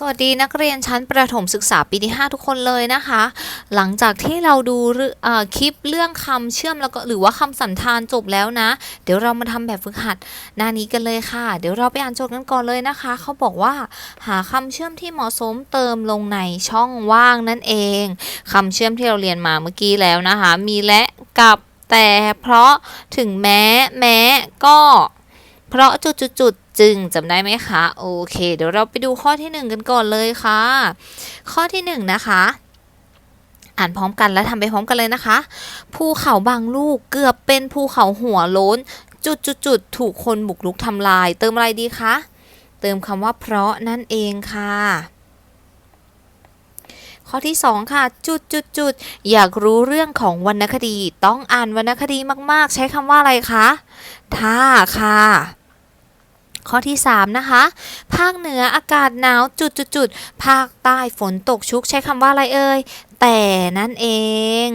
สวัสดีนักเรียนชั้นประถมศึกษาปีที่ 5 ทุกคนเลยนะคะ หลังจากที่เราดูคลิปเรื่องคำเชื่อมแล้วก็หรือว่าคำสันธานจบแล้วนะ เดี๋ยวเรามาทำแบบฝึกหัดหน้านี้กันเลยค่ะ เดี๋ยวเราไปอ่านโจทย์กันก่อนเลยนะคะ เขาบอกว่า หาคำเชื่อมที่เหมาะสมเติมลงในช่องว่างนั่นเองคำเชื่อมที่เราเรียนมาเมื่อกี้แล้วนะคะ มีและกับแต่เพราะถึงแม้แม้ก็ ราะจุดๆๆจึงจำได้ไหมคะ โอเค เดี๋ยวเราไปดูข้อที่หนึ่งกันก่อนเลยค่ะ ข้อที่หนึ่งนะคะ อ่านพร้อมกันและทำไปพร้อมกันเลยนะคะ ภูเขาบางลูกเกือบเป็นภูเขาหัวโล้น จุดๆๆถูกคนบุกรุกทำลาย เติมอะไรดีคะเติมคำว่าเพราะนั่นเองค่ะ ข้อที่ 2 ค่ะ จุดจุดจุดอยากรู้เรื่องของวรรณคดี ต้องอ่านวรรณคดีมาก ๆ ใช้คำว่าอะไรคะถ้าค่ะ ข้อที่ 3 นะคะ ภาคเหนืออากาศหนาวจุดจุดจุดภาคใต้ฝนตกชุกใช้คำว่าอะไรเอ่ย แต่นั่นเอง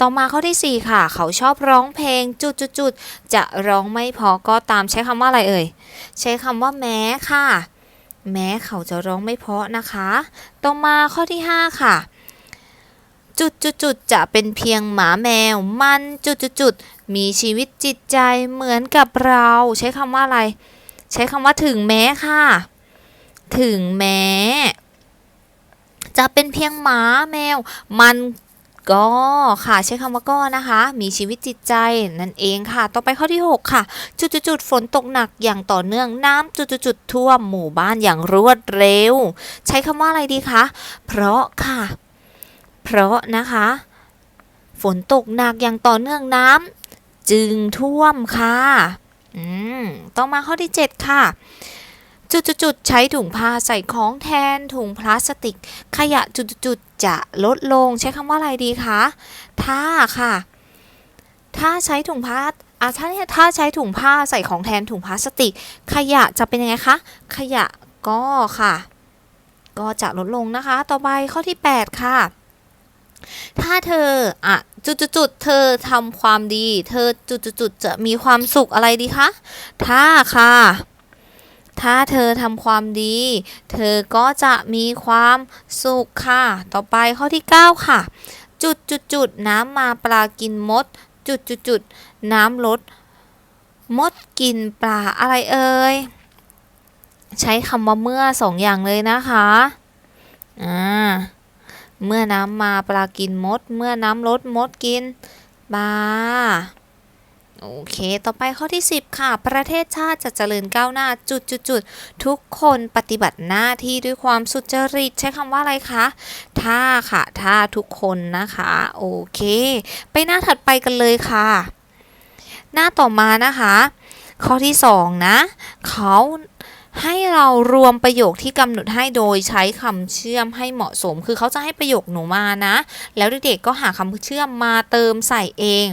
ต่อมาข้อทีสี่4 ค่ะ เขาชอบร้องเพลงจุดจุดจุดจะร้องไม่พอก็ตามใช้คำว่าอะไรเอ่ย ใช้คำว่าแม้ค่ะ แม้เขาจะร้องไม่เพาะนะคะ ต่อมาข้อที่ 5 ค่ะจุดจุดจุดจะเป็นเพียงหมาแมว มันจุดจุดจุดมีชีวิตจิตใจเหมือนกับเรา ใช้คำว่าอะไร ใช้คำว่าถึงแม้ค่ะ ถึงแม้ จะเป็นเพียงหมาแมว มันก็ค่ะใช้คำว่าก็นะคะ มีชีวิตจิตใจนั่นเองค่ะ ต่อไปข้อที่ 6 ค่ะ จุดจุดจุดฝนตกหนักอย่างต่อเนื่องน้ำจุดจุดจุดท่วมหมู่บ้านอย่างรวดเร็ว ใช้คำว่าอะไรดีคะเพราะค่ะ เพราะนะคะ ฝนตกหนักอย่างต่อเนื่องน้ำจึงท่วมค่ะ อืมต่อมาข้อที่ 7 ค่ะ จุดๆใช้ถุงผ้าใส่ของแทนถุงพลาสติก ขยะจุดๆจะลดลง ใช้คำว่าอะไรดีคะถ้าค่ะ ถ้าใช้ถุงผ้าอะถ้าเนี่ยถ้าใช้ถุงผ้าใส่ของแทนถุงพลาสติก ขยะจะเป็นยังไงคะขยะก็ค่ะ ก็จะลดลงนะคะ ต่อไปข้อที่ 8 ค่ะ ถ้าเธออะจุดๆเธอทำความดี เธอจุดๆๆจะมีความสุขอะไรดีคะ ถ้าค่ะ ถ้าเธอทำความดี เธอก็จะมีความสุขค่ะ ต่อไปข้อที่ 9 ค่ะ จุดจุดจุดน้ำมาปลากินมด จุดจุดจุดน้ำลด มดกินปลาอะไรเอ่ย ใช้คำว่าเมื่อสองอย่างเลยนะคะ อ่า เมื่อน้ำมาปลากินมด เมื่อน้ำลดมดกินปลาโอเค ต่อไปข้อที่ 10 ค่ะ ประเทศชาติจะเจริญก้าวหน้าจุดจุดจุดทุกคนปฏิบัติหน้าที่ด้วยความสุจริต ใช้คำว่าอะไรคะถ้าค่ะถ้าทุกคนนะคะ โอเค ไปหน้าถัดไปกันเลยค่ะ หน้าต่อมานะคะ ข้อที่ 2 นะ เขา ให้เรารวมประโยคที่กำหนดให้โดยใช้คำเชื่อมให้เหมาะสม คือเขาจะให้ประโยคหนูมานะ แล้วเด็กๆก็หาคำเชื่อมมาเติมใส่เอง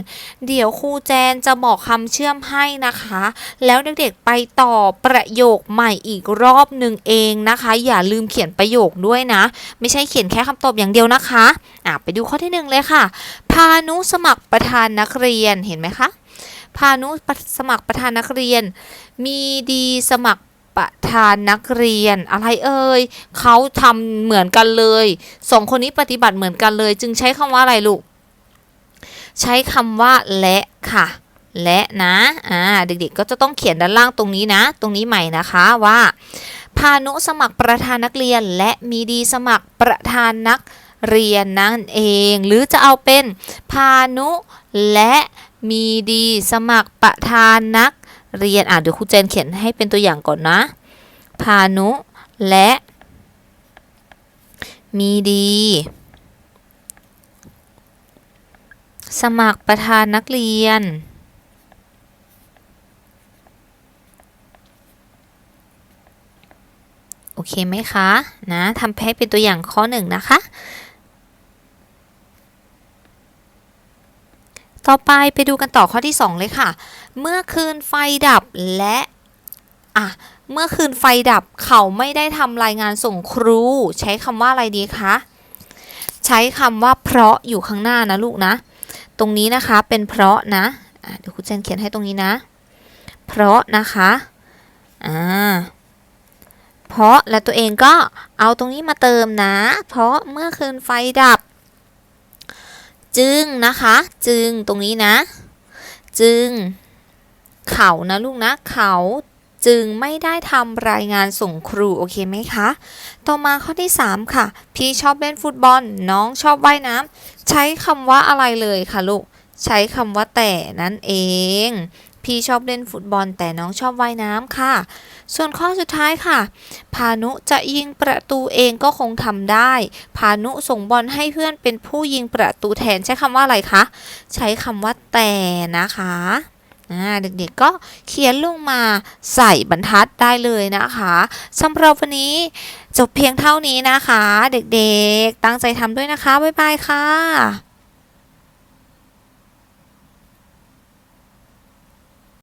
เดี๋ยวครูแจนจะบอกคำเชื่อมให้นะคะ แล้วเด็กๆไปต่อประโยคใหม่อีกรอบหนึ่งเองนะคะ อย่าลืมเขียนประโยคด้วยนะ ไม่ใช่เขียนแค่คำตอบอย่างเดียวนะคะอะไปดูข้อที่หนึ่งเลยค่ะ พานุสมัครประธานนักเรียนเห็นไหมคะพานุสมัครประธานนักเรียน มีดีสมัคร ประธานนักเรียนอะไรเอ่ยเขาทำเหมือนกันเลยสองคนนี้ปฏิบัติเหมือนกันเลย จึงใช้คำว่าอะไรลูก ใช้คำว่าและค่ะ และนะอ่าเด็กๆก็จะต้องเขียนด้านล่างตรงนี้นะ ตรงนี้ใหม่นะคะว่า พานุสมัครประธานนักเรียน และมีดีสมัครประธานนักเรียนนั่นเอง หรือจะเอาเป็นพานุและมีดีสมัครประธานนัก เรียนอะเดี๋ยวครูเจนเขียนให้เป็นตัวอย่างก่อนนะ พานุและ มีดี สมัครประธานนักเรียน โอเคไหมคะ นะทำให้เป็นตัวอย่างข้อหนึ่งนะคะ ต่อไปไปดูกันต่อข้อที่ 2 เลยค่ะ เมื่อคืนไฟดับและอะเมื่อคืนไฟดับเขาไม่ได้ทำรายงานส่งครู ใช้คำว่าอะไรดีคะใช้คำว่าเพราะอยู่ข้างหน้านะลูกนะ ตรงนี้นะคะเป็นเพราะนะะเดี๋ยวครูเจนเขียนให้ตรงนี้นะ เพราะนะคะอ่าเพราะและตัวเองก็เอาตรงนี้มาเติมนะ เพราะเมื่อคืนไฟดับ จึงนะคะ จึงตรงนี้นะ จึง เขานะลูกนะ เขาจึงไม่ได้ทำรายงานส่งครูโอเคไหมคะ ต่อมาข้อที่ 3 ค่ะ พี่ชอบเล่นฟุตบอล น้องชอบว่ายน้ำใช้คำว่าอะไรเลยค่ะลูก ใช้คำว่าแต่นั่นเอง พี่ชอบเล่นฟุตบอลแต่น้องชอบว่ายน้ำค่ะ ส่วนข้อสุดท้ายค่ะ พานุจะยิงประตูเองก็คงทำได้ พานุส่งบอลให้เพื่อนเป็นผู้ยิงประตูแทนใช้คำว่าอะไรคะ ใช้คำว่าแต่นะคะเด็กๆก็เขียนลงมาใส่บรรทัดได้เลยนะคะสำหรับวันนี้จบเพียงเท่านี้นะคะ เด็กๆ ตั้งใจทำด้วยนะคะ บ๊ายบายค่ะ